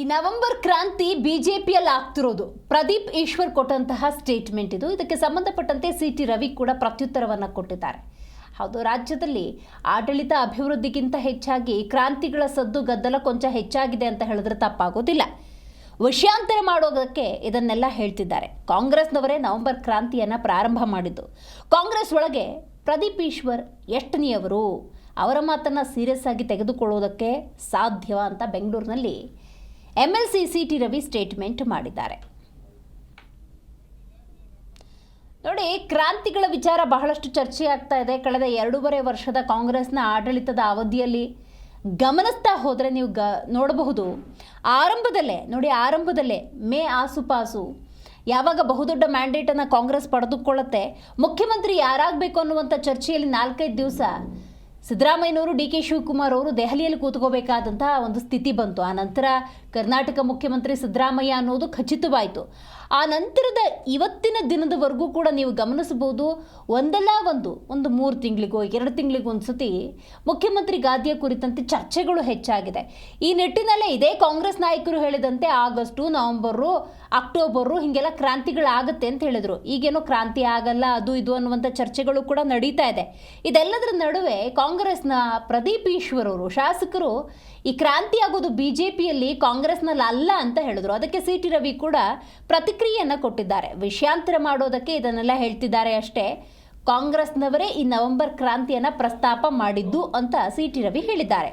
ಈ ನವೆಂಬರ್ ಕ್ರಾಂತಿ ಬಿಜೆಪಿಯಲ್ಲಿ ಆಗ್ತಿರೋದು. ಪ್ರದೀಪ್ ಈಶ್ವರ್ ಕೊಟ್ಟಂತಹ ಸ್ಟೇಟ್ಮೆಂಟ್ ಇದು. ಇದಕ್ಕೆ ಸಂಬಂಧಪಟ್ಟಂತೆ ಸಿ ಟಿ ರವಿ ಕೂಡ ಪ್ರತ್ಯುತ್ತರವನ್ನು ಕೊಟ್ಟಿದ್ದಾರೆ. ಹೌದು, ರಾಜ್ಯದಲ್ಲಿ ಆಡಳಿತ ಅಭಿವೃದ್ಧಿಗಿಂತ ಹೆಚ್ಚಾಗಿ ಕ್ರಾಂತಿಗಳ ಸದ್ದು ಗದ್ದಲ ಕೊಂಚ ಹೆಚ್ಚಾಗಿದೆ ಅಂತ ಹೇಳಿದ್ರೆ ತಪ್ಪಾಗೋದಿಲ್ಲ. ವಿಷಯಾಂತರ ಮಾಡೋದಕ್ಕೆ ಇದನ್ನೆಲ್ಲ ಹೇಳ್ತಿದ್ದಾರೆ. ಕಾಂಗ್ರೆಸ್ನವರೇ ನವೆಂಬರ್ ಕ್ರಾಂತಿಯನ್ನು ಪ್ರಾರಂಭ ಮಾಡಿದ್ದು. ಕಾಂಗ್ರೆಸ್ ಒಳಗೆ ಪ್ರದೀಪ್ ಈಶ್ವರ್ ಎಷ್ಟನೆಯವರು? ಅವರ ಮಾತನ್ನು ಸೀರಿಯಸ್ ಆಗಿ ತೆಗೆದುಕೊಳ್ಳೋದಕ್ಕೆ ಸಾಧ್ಯವ ಅಂತ ಬೆಂಗಳೂರಿನಲ್ಲಿ M L C C T Ravi statement ಮಾಡಿದ್ದಾರೆ. ನೋಡಿ, ಕ್ರಾಂತಿಗಳ ವಿಚಾರ ಬಹಳಷ್ಟು ಚರ್ಚೆ ಆಗ್ತಾ ಇದೆ. ಕಳೆದ ಎರಡೂವರೆ ವರ್ಷದ ಕಾಂಗ್ರೆಸ್ನ ಆಡಳಿತದ ಅವಧಿಯಲ್ಲಿ ಗಮನಿಸ್ತಾ ಹೋದರೆ ನೀವು ಗ, ನೋಡಬಹುದು. ಆರಂಭದಲ್ಲೇ, ನೋಡಿ, ಆರಂಭದಲ್ಲೇ ಮೇ ಆಸುಪಾಸು ಯಾವಾಗ ಬಹುದೊಡ್ಡ ಮ್ಯಾಂಡೇಟನ್ನು ಕಾಂಗ್ರೆಸ್ ಪಡೆದುಕೊಳ್ಳುತ್ತೆ, ಮುಖ್ಯಮಂತ್ರಿ ಯಾರಾಗಬೇಕು ಅನ್ನುವಂಥ ಚರ್ಚೆಯಲ್ಲಿ ನಾಲ್ಕೈದು ದಿವಸ ಸಿದ್ದರಾಮಯ್ಯನವರು ಡಿ ಕೆ ಶಿವಕುಮಾರ್ ಅವರು ದೆಹಲಿಯಲ್ಲಿ ಕೂತ್ಕೋಬೇಕಾದಂತಹ ಒಂದು ಸ್ಥಿತಿ ಬಂತು. ಆ ನಂತರ ಕರ್ನಾಟಕ ಮುಖ್ಯಮಂತ್ರಿ ಸಿದ್ದರಾಮಯ್ಯ ಅನ್ನೋದು ಖಚಿತವಾಯಿತು. ಆ ನಂತರದ ಇವತ್ತಿನ ದಿನದವರೆಗೂ ಕೂಡ ನೀವು ಗಮನಿಸಬಹುದು, ಒಂದಲ್ಲ ಒಂದು ಒಂದು ಮೂರು ತಿಂಗಳಿಗೋ, ಎರಡು ತಿಂಗಳಿಗೋ ಒಂದು ಸತಿ ಮುಖ್ಯಮಂತ್ರಿ ಗಾದಿಯ ಕುರಿತಂತೆ ಚರ್ಚೆಗಳು ಹೆಚ್ಚಾಗಿದೆ. ಈ ನಿಟ್ಟಿನಲ್ಲೇ ಇದೇ ಕಾಂಗ್ರೆಸ್ ನಾಯಕರು ಹೇಳಿದಂತೆ ಆಗಸ್ಟು, ನವೆಂಬರು, ಅಕ್ಟೋಬರು ಹೀಗೆಲ್ಲ ಕ್ರಾಂತಿಗಳಾಗುತ್ತೆ ಅಂತ ಹೇಳಿದರು. ಈಗೇನೋ ಕ್ರಾಂತಿ ಆಗಲ್ಲ, ಅದು ಇದು ಅನ್ನುವಂಥ ಚರ್ಚೆಗಳು ಕೂಡ ನಡೀತಾ ಇದೆ. ಇದೆಲ್ಲದರ ನಡುವೆ ಕಾಂಗ್ರೆಸ್ನ ಪ್ರದೀಪ್ ಈಶ್ವರ್ ಅವರು, ಶಾಸಕರು, ಈ ಕ್ರಾಂತಿ ಆಗೋದು ಬಿ ಜೆ ಪಿಯಲ್ಲಿ ಕಾಂಗ್ರೆಸ್ನಲ್ಲಿ ಅಲ್ಲ ಅಂತ ಹೇಳಿದ್ರು. ಅದಕ್ಕೆ ಸಿ ಟಿ ರವಿ ಕೂಡ ಪ್ರತಿಕ್ರಿಯೆಯನ್ನು ಕೊಟ್ಟಿದ್ದಾರೆ. ವಿಷಯಾಂತರ ಮಾಡೋದಕ್ಕೆ ಇದನ್ನೆಲ್ಲ ಹೇಳ್ತಿದ್ದಾರೆ ಅಷ್ಟೇ. ಕಾಂಗ್ರೆಸ್ನವರೇ ಈ ನವೆಂಬರ್ ಕ್ರಾಂತಿಯನ್ನು ಪ್ರಸ್ತಾಪ ಮಾಡಿದ್ದು ಅಂತ ಸಿ ಟಿ ರವಿ ಹೇಳಿದ್ದಾರೆ.